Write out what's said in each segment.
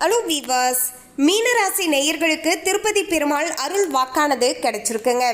Hello viewers, மீனராசி நேயர்களுக்கு திருப்பதி பெருமாள் அருள் வாக்கானது கிடைச்சிருக்குங்க.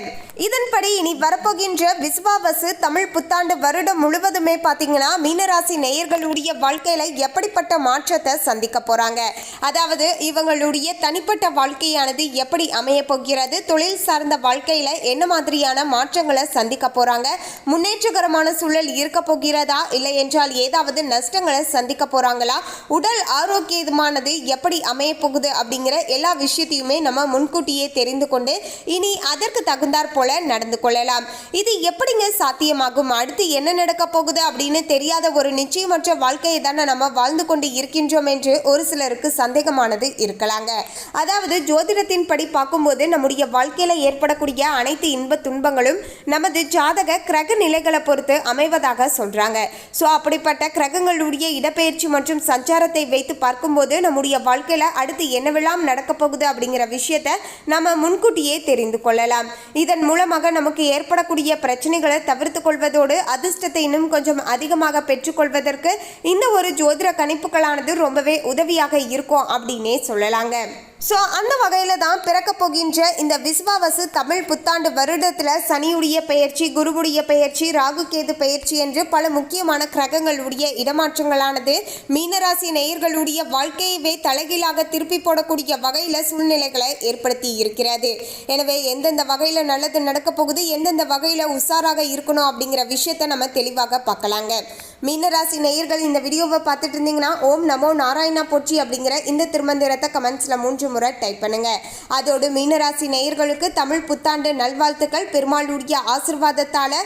இதன்படி இனி வரப்போகின்ற விஸ்வாவசு தமிழ் புத்தாண்டு வருடம் முழுவதுமே பார்த்தீங்கன்னா மீனராசி நேயர்களுடைய வாழ்க்கையில எப்படிப்பட்ட மாற்றத்தை சந்திக்க போறாங்க. அதாவது இவங்களுடைய தனிப்பட்ட வாழ்க்கையானது எப்படி அமைய போகிறது தொழில் சார்ந்த வாழ்க்கையில என்ன மாதிரியான மாற்றங்களை சந்திக்க போறாங்க முன்னேற்றகரமான சூழல் இருக்க போகிறதா இல்லை என்றால் ஏதாவது நஷ்டங்களை சந்திக்க போறாங்களா உடல் ஆரோக்கியமானது எப்படி அமைய போகுது அப்படிங்கிற எல்லா விஷயத்தையுமே நம்ம முன்கூட்டியே தெரிந்து கொண்டு இனி அதற்கு தகுந்தாற் போல நடந்து கொள்ளலாம். இது எப்படிங்க சாத்தியமாகும்? அடுத்து என்ன நடக்க போகுது அப்படின்னு தெரியாத ஒரு நிச்சயமற்ற வாழ்க்கையை தானே நம்ம வாழ்ந்து கொண்டு இருக்கின்றோம் என்று ஒரு சிலருக்கு சந்தேகமானது இருக்கலாங்க. அதாவது ஜோதிடத்தின் படி பார்க்கும்போது நம்முடைய வாழ்க்கையில ஏற்படக்கூடிய அனைத்து இன்ப துன்பங்களும் நமது ஜாதக கிரக நிலைகளை பொறுத்து அமைவதாக சொல்றாங்க. ஸோ அப்படிப்பட்ட கிரகங்களுடைய இடப்பெயர்ச்சி மற்றும் சஞ்சாரத்தை வைத்து பார்க்கும்போது நம்முடைய வாழ்க்கையில அடுத்து என்ன என்னவெல்லாம் நடக்கப்போகுது அப்படிங்கிற விஷயத்த நம்ம முன்கூட்டியே தெரிந்து கொள்ளலாம். இதன் மூலமாக நமக்கு ஏற்படக்கூடிய பிரச்சனைகளை தவிர்த்து கொள்வதோடு அதிர்ஷ்டத்தை இன்னும் கொஞ்சம் அதிகமாக பெற்றுக்கொள்வதற்கு இந்த ஒரு ஜோதிட கணிப்புகளானது ரொம்பவே உதவியாக இருக்கும் அப்படின்னே சொல்லலாங்க. ஸோ அந்த வகையில் தான் பிறக்க போகின்ற இந்த விஸ்வாவசு தமிழ் புத்தாண்டு வருடத்தில் சனியுடைய பெயர்ச்சி குருவுடைய பெயர்ச்சி ராகு கேது பெயர்ச்சி என்று பல முக்கியமான கிரகங்களுடைய இடமாற்றங்களானது மீனராசி நேயர்களுடைய வாழ்க்கையவே தலைகீழாக திருப்பி போடக்கூடிய வகையில் சூழ்நிலைகளை ஏற்படுத்தி இருக்கிறது. எனவே எந்தெந்த வகையில் நல்லது நடக்க போகுது எந்தெந்த வகையில் உஷாராக இருக்கணும் அப்படிங்கிற விஷயத்தை நம்ம தெளிவாக பார்க்கலாங்க. மீனராசி நேயர்கள் இந்த வீடியோவை பார்த்துட்டு இருந்தீங்கன்னா ஓம் நமோ நாராயணா போற்றி அப்படிங்கிற இந்த திருமந்திரத்தை கமெண்ட்ஸில் மூன்று முறை டைப் பண்ணுங்க. அதோடு மீனராசி நேயர்களுக்கு தமிழ் புத்தாண்டு நல்வாழ்த்துக்கள். பெருமாளுடைய ஆசிர்வாதத்தால்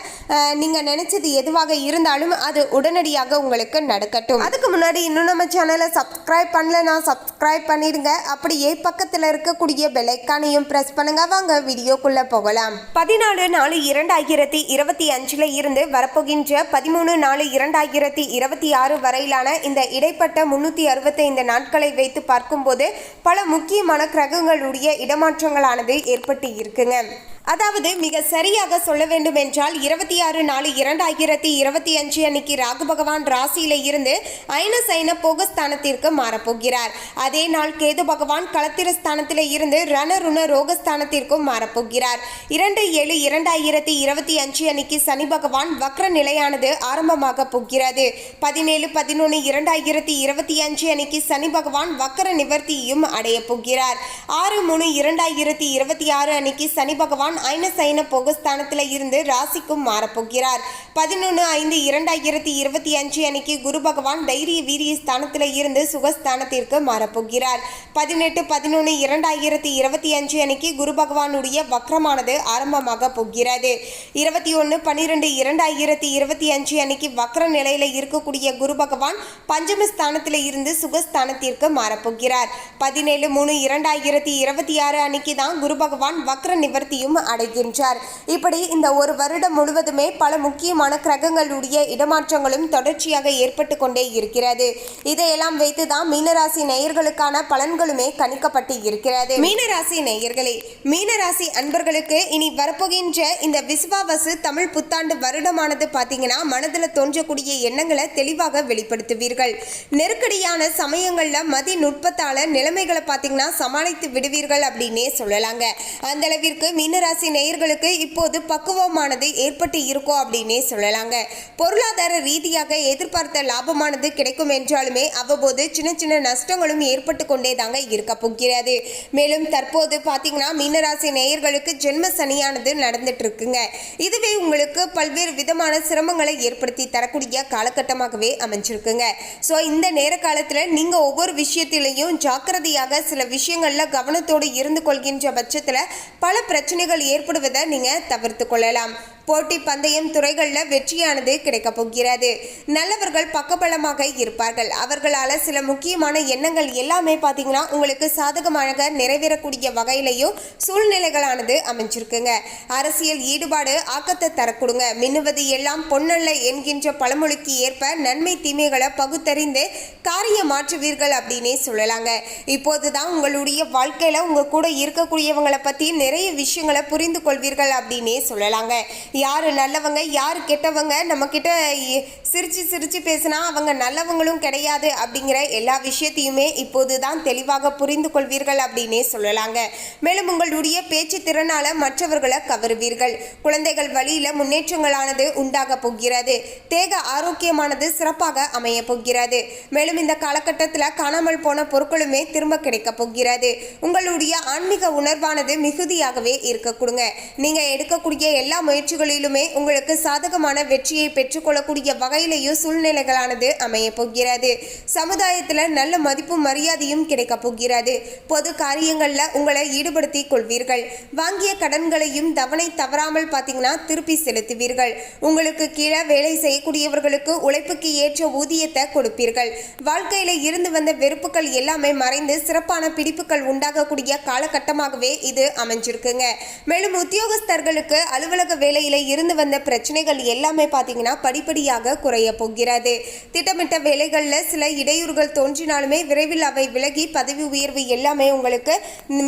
நீங்கள் நினைச்சது எதுவாக இருந்தாலும் அது உடனடியாக உங்களுக்கு நடக்கட்டும். அதுக்கு முன்னாடி இன்னும் நம்ம சேனலை சப்ஸ்கிரைப் பண்ணலனா சப்ஸ்கிரைப் பண்ணிடுங்க. அப்படியே பக்கத்தில் இருக்கக்கூடிய பெலைக்கானையும் ப்ரெஸ் பண்ணுங்க. வாங்க வீடியோக்குள்ளே போகலாம். பதினாலு நாலு இரண்டாயிரத்தி இருபத்தி அஞ்சில் இருந்து வரப்போகின்ற பதிமூணு நாலு இரண்டாயிரத்தி இருபத்தி ஆறு வரையிலான இந்த இடைப்பட்ட முன்னூற்றி அறுபத்தைந்து நாட்களை வைத்து பார்க்கும்போது பல முக்கியமான கிரகங்களுடைய இடமாற்றங்களானது ஏற்பட்டு இருக்குங்க அதாவது மிக சரியாக சொல்ல வேண்டும் என்றால் இருபத்தி ஆறு நாலு இரண்டாயிரத்தி இருபத்தி அஞ்சு அன்னைக்கு ராகு பகவான் ராசியில இருந்து ஐன சைன போகஸ்தானத்திற்கு மாறப்போகிறார். அதே நாள் கேது பகவான் களத்திர ஸ்தானத்தில இருந்து ரணருண ரோகஸ்தானத்திற்கும் மாறப்போகிறார். இரண்டு ஏழு இரண்டாயிரத்தி இருபத்தி அஞ்சு அன்னைக்கு சனி பகவான் வக்ர நிலையானது ஆரம்பமாக போகிறது. பதினேழு பதினொன்று இரண்டாயிரத்தி இருபத்தி அஞ்சு அன்னைக்கு சனி பகவான் வக்ர நிவர்த்தியும் அடைய போகிறார். ஆறு மூணு இரண்டாயிரத்தி இருபத்தி ஆறு அன்னைக்கு சனி பகவான் ஐன ஐனசைன போகஸ்தானத்தில் இருந்து ராசிக்கும் மாறப்போகிறார். பதினொன்று ஐந்து இரண்டாயிரத்தி இருபத்தி அஞ்சு அன்னைக்கு குரு பகவான் தைரிய வீரிய ஸ்தானத்தில் இருந்து சுகஸ்தானத்திற்கு மாறப்போகிறார். பதினெட்டு பதினொன்று இரண்டாயிரத்தி இருபத்தி அஞ்சு அன்னைக்கு குரு பகவானுடைய வக்ரமானது ஆரம்பமாக போகிறது. இருபத்தி ஒன்று பன்னிரெண்டு இரண்டாயிரத்தி இருபத்தி அஞ்சு அன்னைக்கு வக்ர நிலையில் இருக்கக்கூடிய குரு பகவான் பஞ்சமஸ்தானத்தில் இருந்து சுகஸ்தானத்திற்கு மாறப்போகிறார். பதினேழு மூணு இரண்டாயிரத்தி இருபத்தி ஆறு அன்னைக்கு தான் குரு பகவான் வக்ர நிவர்த்தியும் அடைகின்றார். இப்படி இந்த ஒரு வருடம் முழுவதுமே பல முக்கியமான கிரகங்களுடைய இடமாற்றங்களும் தொடர்ச்சியாக ஏற்பட்டு கொண்டே இருக்கிறது. இதையெல்லாம் வைத்து தான் மீனராசி நேயர்களுக்கான பலன்களுமே கணிக்கப்பட்டு இருக்கிறது. மீனராசி நேயர்களே மீனராசி அன்பர்களுக்கு இனி வரப்போகின்ற இந்த விஸ்வாவசு தமிழ் புத்தாண்டு வருடமானது பார்த்தீங்கன்னா மனதில் தோன்றக்கூடிய எண்ணங்களை தெளிவாக வெளிப்படுத்துவீர்கள். நெருக்கடியான சமயங்களில் மதி நுட்பத்தால நிலைமைகளை பார்த்தீங்கன்னா சமாளித்து விடுவீர்கள் அப்படின்னே சொல்லலாங்க. அந்த அளவிற்கு மீனராசி நேயர்களுக்கு இப்போது பக்குவமானது ஏற்பட்டு இருக்கும் அப்படின்னே சொல்லலாங்க. பொருளாதார ரீதியாக எதிர்பார்த்த லாபமானது கிடைக்கும் என்றாலுமே அவ்வப்போது சின்ன சின்ன நஷ்டங்களும் ஏற்பட்டு கொண்டே தாங்க இருக்க போகிறது. மேலும் தற்போது பார்த்தீங்கன்னா மீனராசி நேயர்களுக்கு ஜென்ம சனியானது நடந்துட்டு இருக்குங்க. இதுவே உங்களுக்கு பல்வேறு விதமான சிரமங்களை ஏற்படுத்தி தரக்கூடிய காலகட்டமாகவே அமைஞ்சிருக்குங்க. ஸோ இந்த நேர காலத்தில் நீங்கள் ஒவ்வொரு விஷயத்திலையும் ஜாக்கிரதையாக சில விஷயங்களில் கவனத்தோடு இருந்து கொள்கின்ற பட்சத்தில் பல பிரச்சனைகள் ஏற்படுவதை நீங்கள் தவிர்த்து கொள்ளலாம். போட்டி பந்தயம் துறைகளில் வெற்றியானது கிடைக்கப் போகிறது. நல்லவர்கள் பக்கபலமாக இருப்பார்கள். அவர்களால் சில முக்கியமான எண்ணங்கள் எல்லாமே பார்த்தீங்கன்னா உங்களுக்கு சாதகமாக நிறைவேறக்கூடிய வகையிலையும் சூழ்நிலைகளானது அமைஞ்சிருக்குங்க. அரசியல் ஈடுபாடு ஆக்கத்தை தரக்கூடுங்க. மின்னுவது எல்லாம் பொன்னல்ல என்கின்ற பழமொழிக்கு ஏற்ப நன்மை தீமைகளை பகுத்தறிந்து காரியம் மாற்றுவீர்கள் அப்படின்னே சொல்லலாங்க. இப்போதுதான் உங்களுடைய வாழ்க்கையில் உங்கள் கூட இருக்கக்கூடியவங்களை பற்றி நிறைய விஷயங்களை புரிந்து கொள்வீர்கள் அப்படின்னே சொல்லலாங்க. யார் நல்லவங்க யார் கெட்டவங்க நம்மக்கிட்ட சிரித்து சிரித்து பேசினா அவங்க நல்லவங்களும் கிடையாது அப்படிங்கிற எல்லா விஷயத்தையுமே இப்போது தான் தெளிவாக புரிந்து கொள்வீர்கள் அப்படின்னே சொல்லலாங்க. மேலும் உங்களுடைய பேச்சு திறனால மற்றவர்களை கவருவீர்கள். குழந்தைகள் வழியில் முன்னேற்றங்களானது உண்டாக போகிறது. தேக ஆரோக்கியமானது சிறப்பாக அமைய போகிறது. மேலும் இந்த காலகட்டத்தில் காணாமல் போன பொருட்களுமே திரும்ப கிடைக்க போகிறது. உங்களுடைய ஆன்மீக உணர்வானது மிகுதியாகவே இருக்க கொடுங்க. நீங்கள் எடுக்கக்கூடிய எல்லா முயற்சிகளும் முயற்சிகளிலுமே உங்களுக்கு சாதகமான வெற்றியை பெற்றுக்கொள்ளக்கூடிய வகையிலேயும் சூழ்நிலைகளானது அமைய போகிறது. சமுதாயத்தில் நல்ல மதிப்பும் மரியாதையும் கிடைக்க போகிறது. பொது காரியங்கள்ல உங்களை ஈடுபடுத்தி கொள்வீர்கள். வாங்கிய கடன்களையும் தவணை தவறாமல் பார்த்தீங்கன்னா திருப்பி செலுத்துவீர்கள். உங்களுக்கு கீழே வேலை செய்யக்கூடியவர்களுக்கு உழைப்புக்கு ஏற்ற ஊதியத்தை கொடுப்பீர்கள். வாழ்க்கையில இருந்து வந்த வெறுப்புகள் எல்லாமே மறைந்து சிறப்பான பிடிப்புகள் உண்டாகக்கூடிய காலகட்டமாகவே இது அமைஞ்சிருக்குங்க. மேலும் உத்தியோகஸ்தர்களுக்கு அலுவலக வேலையில இருந்து வந்த பிரச்சனைகள் எல்லாமே பார்த்தீங்கன்னா படிப்படியாக குறைய போகிறது. திட்டமிட்ட வேலைகளில் சில இடையூறுகள் தோன்றினாலுமே விரைவில் அவை விலகி பதவி உயர்வு எல்லாமே உங்களுக்கு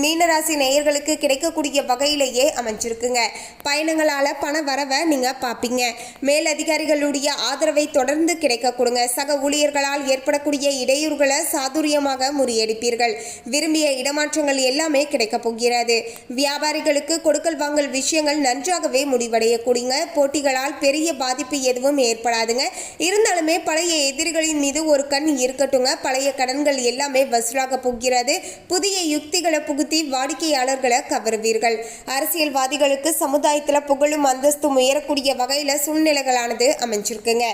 மீனராசி நேயர்களுக்கு கிடைக்கக்கூடிய வகையிலேயே அமைஞ்சிருக்குங்க. பயணங்களால் பண வரவை நீங்க பார்ப்பீங்க. மேலதிகாரிகளுடைய ஆதரவை தொடர்ந்து கிடைக்க கொடுங்க. சக ஊழியர்களால் ஏற்படக்கூடிய இடையூறுகளை சாதுரியமாக முறியடிப்பீர்கள். விரும்பிய இடமாற்றங்கள் எல்லாமே கிடைக்கப் போகிறது. வியாபாரிகளுக்கு கொடுக்கல் வாங்கல் விஷயங்கள் நன்றாகவே அடையக்கூடியங்க போட்டிகளால் பெரிய பாதிப்பு எதுவும் ஏற்படாதுங்க. இருந்தாலுமே பழைய எதிரிகளின் மீது ஒரு கண் இருக்கட்டுங்க. பழைய கடன்கள் எல்லாமே வசூலாக போகிறது. புதிய யுக்திகளை புகுத்தி வாடிக்கையாளர்களை கவருவீர்கள். அரசியல்வாதிகளுக்கு சமுதாயத்தில் புகழும் அந்தஸ்தும் உயரக்கூடிய வகையில் சூழ்நிலைகளானது அமைஞ்சிருக்குங்க.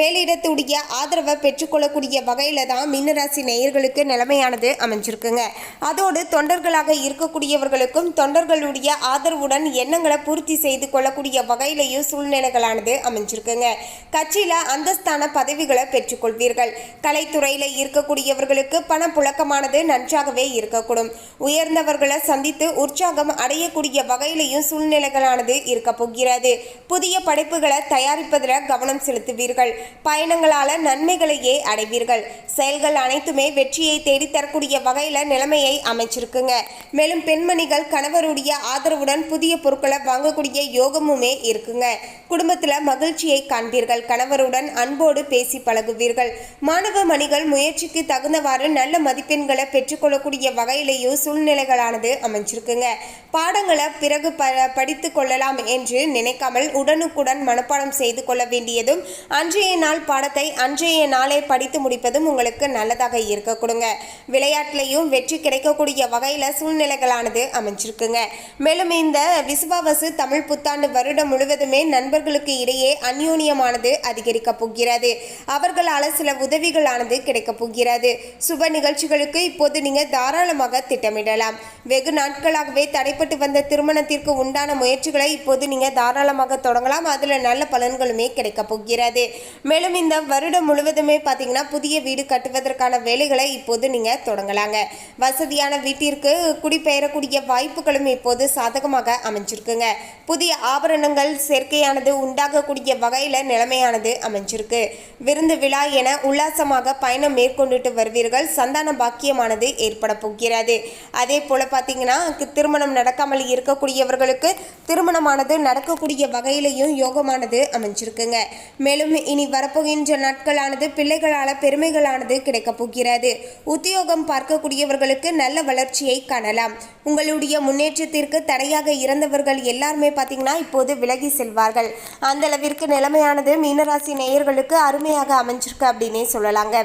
மேலிடத்துடைய ஆதரவை பெற்றுக்கொள்ளக்கூடிய வகையில் தான் மீனராசி நேயர்களுக்கு நிலைமையானது அமைஞ்சிருக்குங்க. அதோடு தொண்டர்களாக இருக்கக்கூடியவர்களுக்கும் தொண்டர்களுடைய ஆதரவுடன் எண்ணங்களை பூர்த்தி செய்து கொள்ளக்கூடிய வகையிலையும் சூழ்நிலைகளானது அமைஞ்சிருக்குங்க. கட்சியில் அந்தஸ்தான பதவிகளை பெற்றுக்கொள்வீர்கள். கலைத்துறையில் இருக்கக்கூடியவர்களுக்கு பணப்புழக்கமானது நன்றாகவே இருக்கக்கூடும். உயர்ந்தவர்களை சந்தித்து உற்சாகம் அடையக்கூடிய வகையிலையும் சூழ்நிலைகளானது இருக்க போகிறது. புதிய படைப்புகளை தயாரிப்பதில் கவனம் செலுத்துவீர்கள். பயணங்களால நன்மைகளையே அடைவீர்கள். செயல்கள் அனைத்துமே வெற்றியை தேடித்தரக்கூடிய வகையில் நிலைமையை அமைச்சிருக்குங்க. மேலும் பெண்மணிகள் கணவருடைய ஆதரவுடன் புதிய பொருட்களை வாங்கக்கூடிய யோகமுமே இருக்குங்க. குடும்பத்தில் மகிழ்ச்சியை காண்பீர்கள். கணவருடன் அன்போடு பேசி பழகுவீர்கள். மாணவ மணிகள் முயற்சிக்கு தகுந்தவாறு நல்ல மதிப்பெண்களை பெற்றுக்கொள்ளக்கூடிய வகையிலேயும் சூழ்நிலைகளானது அமைஞ்சிருக்குங்க. பாடங்களை பிறகு ப படித்து கொள்ளலாம் என்று நினைக்காமல் உடனுக்குடன் மனப்பாடம் செய்து கொள்ள வேண்டியதும் அன்றைய நாள் பாடத்தை அன்றைய நாளே படித்து முடிப்பதும் உங்களுக்கு நல்லதாக இருக்க கொடுங்க விளையாட்டுலையும் வெற்றி கிடைக்கக்கூடிய வகையில் சூழ்நிலைகளானது அமைஞ்சிருக்குங்க. மேலும் இந்த விசுவாவசு தமிழ் புத்தாண்டு காலம் முழுவதுமே நண்பர்களுக்கு இடையே அந்யோன்யமானது அதிகரிக்கப் போகிறது. அவர்களால் சில உதவிகளானது கிடைக்கப் போகிறது. சுப நிகழ்ச்சிகளுக்கு இப்போது நீங்க தாராளமாக திட்டமிடலாம். வெகு நாட்களாகவே தடைப்பட்டு வந்த திருமணத்திற்கு உண்டான முயற்சிகளை இப்போது நீங்க தாராளமாக தொடங்கலாம். அதுல நல்ல பலன்களுமே கிடைக்கப் போகிறது. மேலும் இந்த வருடம் முழுவதுமே பார்த்தீங்கன்னா புதிய வீடு கட்டுவதற்கான வேலைகளை இப்போது நீங்க தொடங்கலாங்க. வசதியான வீட்டிற்கு குடிபெயரக்கூடிய வாய்ப்புகளும் இப்போது சாதகமாக அமைஞ்சிருக்குங்க. புதிய ஆபரணங்கள் சேர்க்கையானது உண்டாகக்கூடிய வகையில் நிலைமையானது அமைஞ்சிருக்கு. விருந்து விழா என உல்லாசமாக பயணம் மேற்கொண்டுட்டு வருவீர்கள். சந்தான பாக்கியமானது ஏற்பட போகிறது. அதே போல் பார்த்தீங்கன்னா திருமணம் நடக்காமல் இருக்கக்கூடியவர்களுக்கு திருமணமானது நடக்கக்கூடிய வகையிலையும் யோகமானது அமைஞ்சிருக்குங்க. மேலும் இனி வரப்போகின்ற நாட்களானது பிள்ளைகளால் பெருமைகளானது கிடைக்கப் போகிறது. உத்தியோகம் பார்க்கக்கூடியவர்களுக்கு நல்ல வளர்ச்சியை காணலாம். உங்களுடைய முன்னேற்றத்திற்கு தடையாக இருந்தவர்கள் எல்லாருமே பார்த்தீங்கன்னா இப்போது விலகி செல்வார்கள். அந்த அளவிற்கு நிலைமையானது மீனராசி நேயர்களுக்கு அருமையாக அமைஞ்சிருக்கு அப்படின்னே சொல்லலாங்க.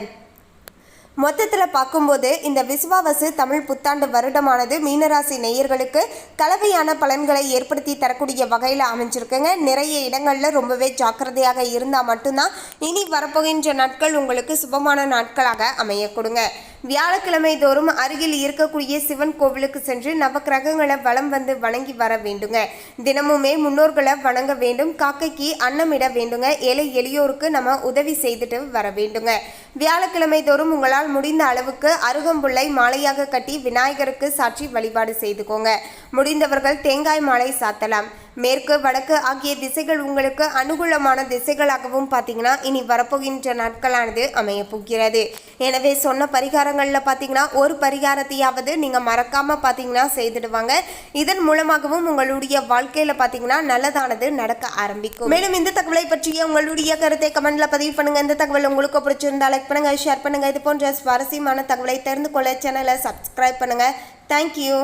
மொத்தத்தில் பார்க்கும்போது இந்த விசுவாவசு தமிழ் புத்தாண்டு வருடமானது மீனராசி நேயர்களுக்கு கலவையான பலன்களை ஏற்படுத்தி தரக்கூடிய வகையில் அமைஞ்சிருக்குங்க. நிறைய இடங்களில் ரொம்பவே ஜாக்கிரதையாக இருந்தால் மட்டும்தான் இனி வரப்போகின்ற நாட்கள் உங்களுக்கு சுபமான நாட்களாக அமைய கொடுங்க வியாழக்கிழமை தோறும் அருகில் இருக்கக்கூடிய சிவன் கோவிலுக்கு சென்று நவக்கிரகங்களை வலம் வந்து வணங்கி வர வேண்டுங்க. தினமுமே முன்னோர்களை வணங்க வேண்டும். காக்கைக்கு அன்னமிட வேண்டுங்க. ஏழை எளியோருக்கு நம்ம உதவி செய்துட்டு வர வேண்டுங்க. வியாழக்கிழமை தோறும் உங்களால் முடிந்த அளவுக்கு அருகம்புல்லை மாலையாக கட்டி விநாயகருக்கு சாற்றி வழிபாடு செய்துக்கோங்க. முடிந்தவர்கள் தேங்காய் மாலை சாத்தலாம். மேற்கு வடக்கு ஆகிய திசைகள் உங்களுக்கு அனுகூலமான திசைகளாகவும் பார்த்தீங்கன்னா இனி வரப்போகின்ற நாட்களானது அமைய போகிறது. எனவே சொன்ன பரிகாரங்களில் பார்த்தீங்கன்னா ஒரு பரிகாரத்தையாவது நீங்கள் மறக்காமல் பார்த்தீங்கன்னா செய்துடுவாங்க. இதன் மூலமாகவும் உங்களுடைய வாழ்க்கையில் பார்த்தீங்கன்னா நல்லதானது நடக்க ஆரம்பிக்கும். மேலும் இந்த தகவலை பற்றிய உங்களுடைய கருத்தை கமெண்ட்ல பதிவு பண்ணுங்க. இந்த தகவல் உங்களுக்கு பிடிச்சிருந்தா லைக் பண்ணுங்க ஷேர் பண்ணுங்க. இது போன்ற சுவாரஸ்யமான தகவலை தெரிந்து கொள்ள சேனலை சப்ஸ்கிரைப் பண்ணுங்க. தேங்க்யூ